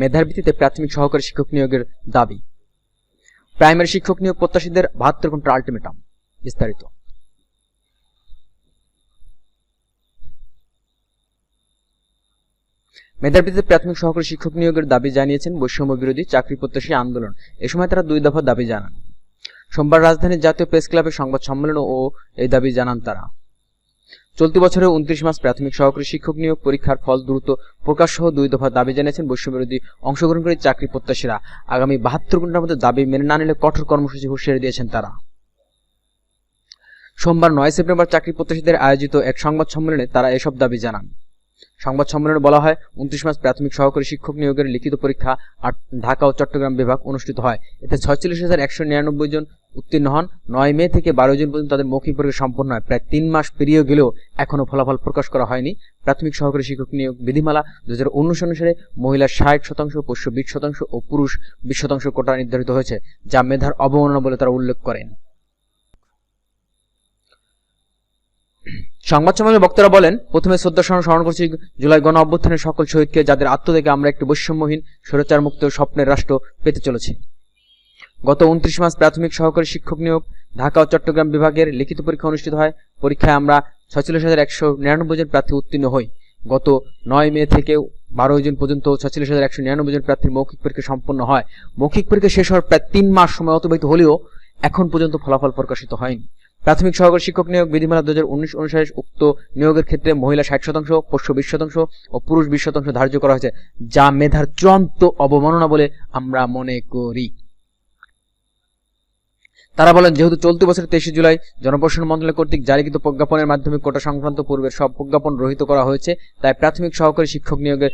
মেধার ভিত্তিতে প্রাথমিক সহকারী শিক্ষক নিয়োগের দাবি। প্রাইমারি শিক্ষক নিয়োগ প্রত্যাশীদের বাহাত্তর ঘণ্টা আলটিমেটাম, বিস্তারিত। মেধার ভিত্তিতে প্রাথমিক সহকারী শিক্ষক নিয়োগের দাবি জানিয়েছেন বৈষম্য বিরোধী চাকরি প্রত্যাশী আন্দোলন। এ সময় তারা দুই দফা দাবি জানান। সোমবার রাজধানীর জাতীয় প্রেস ক্লাবে সংবাদ সম্মেলন ও এই দাবি জানান তারা। চলতি বছরের উনত্রিশ মাস প্রাথমিক সহকারী শিক্ষক নিয়োগ পরীক্ষার ফল দ্রুত প্রকাশ সহ দুই দফা দাবি জানিয়েছেন বৈষম্যবিরোধী অংশগ্রহণকারী চাকরি প্রত্যাশীরা। আগামী বাহাত্তর ঘণ্টার মধ্যে দাবি মেনে না নিলে কঠোর কর্মসূচি হুঁশিয়ারি দিয়েছেন তারা। সোমবার নয় সেপ্টেম্বর চাকরি প্রত্যাশীদের আয়োজিত এক সংবাদ সম্মেলনে তারা এসব দাবি জানান। সংবাদ সম্মেলনে বলা হয়, উনত্রিশ মাস প্রাথমিক সহকারী শিক্ষক নিয়োগের লিখিত পরীক্ষা ঢাকা ও চট্টগ্রাম বিভাগ অনুষ্ঠিত হয়। এতে ছয়চল্লিশ হাজার একশো নিরানব্বই জন উত্তীর্ণ হন। নয় মে থেকে বারো জন পর্যন্ত তাদের মৌখিক পরীক্ষা সম্পন্ন হয়। প্রায় তিন মাস পেরিয়ে গেলেও এখনও ফলাফল প্রকাশ করা হয়নি। প্রাথমিক সহকারী শিক্ষক নিয়োগ বিধিমালা দু হাজার উনিশ অনুসারে মহিলা ষাট শতাংশ, পুরুষ বিশ শতাংশ ও পুরুষ বিশ শতাংশ কোটা নির্ধারিত হয়েছে, যা মেধার অবমাননা বলে তারা উল্লেখ করেন। সংবাদ সম্মেলনে বক্তারা বলেন, প্রথমে শ্রদ্ধা স্মরণ স্মরণ করছি জুলাই গণ অভ্যুত্থানের সকল শহীদকে, যাদের আত্মত্যাগে আমরা একটি বৈষম্যহীন স্বৈরাচার মুক্ত স্বপ্নের রাষ্ট্র পেতে চলেছি। গত উনত্রিশ মাস প্রাথমিক সহকারী শিক্ষক নিয়োগ ঢাকা ও চট্টগ্রাম বিভাগের লিখিত পরীক্ষা অনুষ্ঠিত হয়। পরীক্ষায় আমরা ছয়চল্লিশ হাজার একশো নিরানব্বই জন প্রার্থী উত্তীর্ণ হই। গত নয় মে থেকে বারো জন পর্যন্ত ছয়চল্লিশ হাজার একশো নিরানব্বই জন প্রার্থীর মৌখিক পরীক্ষা সম্পন্ন হয়। মৌখিক পরীক্ষা শেষ হওয়ার প্রায় তিন মাস সময় অতিবাহিত হলেও এখন পর্যন্ত ফলাফল প্রকাশিত হয়নি। প্রাথমিক সহকারী শিক্ষক নিয়োগ বিধিমালা দু হাজার উনিশ অনুসারে উক্ত নিয়োগের ক্ষেত্রে মহিলা ষাট শতাংশ, পুরুষ বিশ শতাংশ ও পুরুষ বিশ শতাংশ ধার্য করা হয়েছে, যা মেধার চূড়ান্ত অবমাননা বলে আমরা মনে করি। তারা বলেন, যেহেতু চলতি বছরের তেইশে জুলাই জনপ্রশাসন মন্ত্রণালয় কর্তৃক জারিকৃত প্রজ্ঞাপনের মাধ্যমে কোটা সংক্রান্ত পূর্বের সব প্রজ্ঞাপন রহিত করা হয়েছে, তাই প্রাথমিক সহকারী শিক্ষক নিয়োগের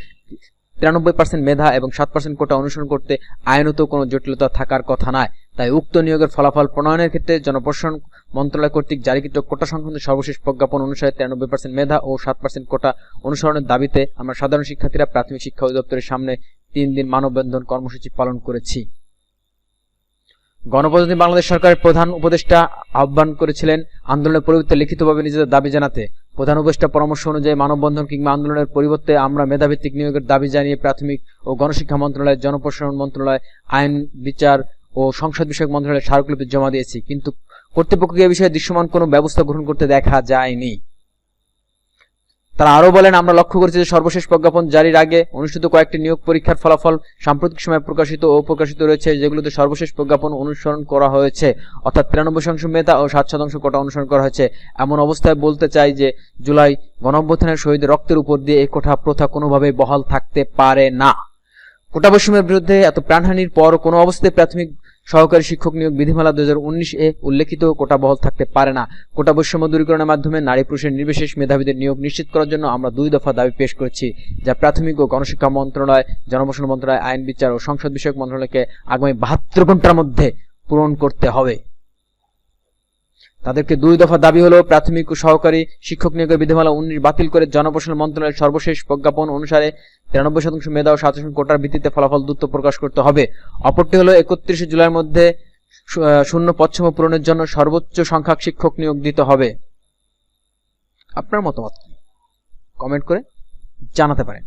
তিরানব্বই পার্সেন্ট মেধা এবং সাত পার্সেন্ট কোটা অনুসরণ করতে আইনত কোনো জটিলতা থাকার কথা নয়। তাই উক্ত নিয়োগের ফলাফল প্রণয়নের ক্ষেত্রে জনপ্রশাসন মন্ত্রণালয় কর্তৃক জারিকৃত কোটা সংক্রান্ত সর্বশেষ প্রজ্ঞাপন অনুসারে তিরানব্বই পার্সেন্ট মেধা ও সাত পার্সেন্ট কোটা অনুসরণের দাবিতে আমরা সাধারণ শিক্ষার্থীরা প্রাথমিক শিক্ষা অধিদপ্তরের সামনে তিন দিন মানববন্ধন কর্মসূচি পালন করেছি। গণপ্রজাতন্ত্রী বাংলাদেশ সরকারের প্রধান উপদেষ্টা আহ্বান করেছিলেন আন্দোলনের পরিবর্তে লিখিতভাবে নিজেদের দাবি জানাতে। প্রধান উপদেষ্টা পরামর্শ অনুযায়ী মানববন্ধন কিংবা আন্দোলনের পরিবর্তে আমরা মেধাভিত্তিক নিয়োগের দাবি জানিয়ে প্রাথমিক ও গণশিক্ষা মন্ত্রণালয়, জনপ্রশাসন মন্ত্রণালয়, আইন, বিচার ও সংসদ বিষয়ক মন্ত্রণালয়ে স্মারকলিপি জমা দিয়েছি। কিন্তু কর্তৃপক্ষকে এ বিষয়ে দৃশ্যমান কোনো ব্যবস্থা গ্রহণ করতে দেখা যায়নি। তারা আরও বলেন, আমরা লক্ষ্য করেছি যে সর্বশেষ প্রজ্ঞাপন জারির আগে অনুষ্ঠিত কয়েকটি নিয়োগ পরীক্ষার ফলাফল সাম্প্রতিক সময়ে প্রকাশিত ও প্রকাশিত রয়েছে, যেগুলোতে সর্বশেষ প্রজ্ঞাপন অনুসরণ করা হয়েছে। অর্থাৎ তিরানব্বই শতাংশ মেধা ও সাত শতাংশ কোটা অনুসরণ করা হয়েছে। এমন অবস্থায় বলতে চাই যে জুলাই গণঅভ্যুত্থানের শহীদের রক্তের উপর দিয়ে এই কোঠা প্রথা কোনোভাবেই বহাল থাকতে পারে না। কোটা বৈষম্যের বিরুদ্ধে এত প্রাণহানির পর কোনো অবস্থায় প্রাথমিক সহকারী শিক্ষক নিয়োগ বিধিমালা দু হাজার উনিশ এ উল্লেখিত কোটা বহল থাকতে পারে না। কোটা বৈষম্য দূরীকরণের মাধ্যমে নারী পুরুষের নির্বিশেষ মেধাবীদের নিয়োগ নিশ্চিত করার জন্য আমরা দুই দফা দাবি পেশ করেছি, যা প্রাথমিক ও গণশিক্ষা মন্ত্রণালয় জনবসন মন্ত্রণালয়, আইন, বিচার ও সংসদ বিষয়ক মন্ত্রণালয়কে আগামী বাহাত্তর ঘণ্টার মধ্যে পূরণ করতে হবে। তাদেরকে দুই দফা দাবি হলো, প্রাথমিক ও সহকারী শিক্ষক নিয়োগের বিধিমালা উনিশ বাতিল করে জনপ্রশাসন মন্ত্রণালয়ের সর্বশেষ প্রজ্ঞাপন অনুসারে তিরানব্বই শতাংশ মেধা ও সাত কোটার ভিত্তিতে ফলাফল দ্রুত প্রকাশ করতে হবে। অপরটি হলো, একত্রিশে জুলাইয়ের মধ্যে শূন্য পশ্চিম পূরণের জন্য সর্বোচ্চ সংখ্যক শিক্ষক নিয়োগ দিতে হবে। আপনার মতামত কমেন্ট করে জানাতে পারেন।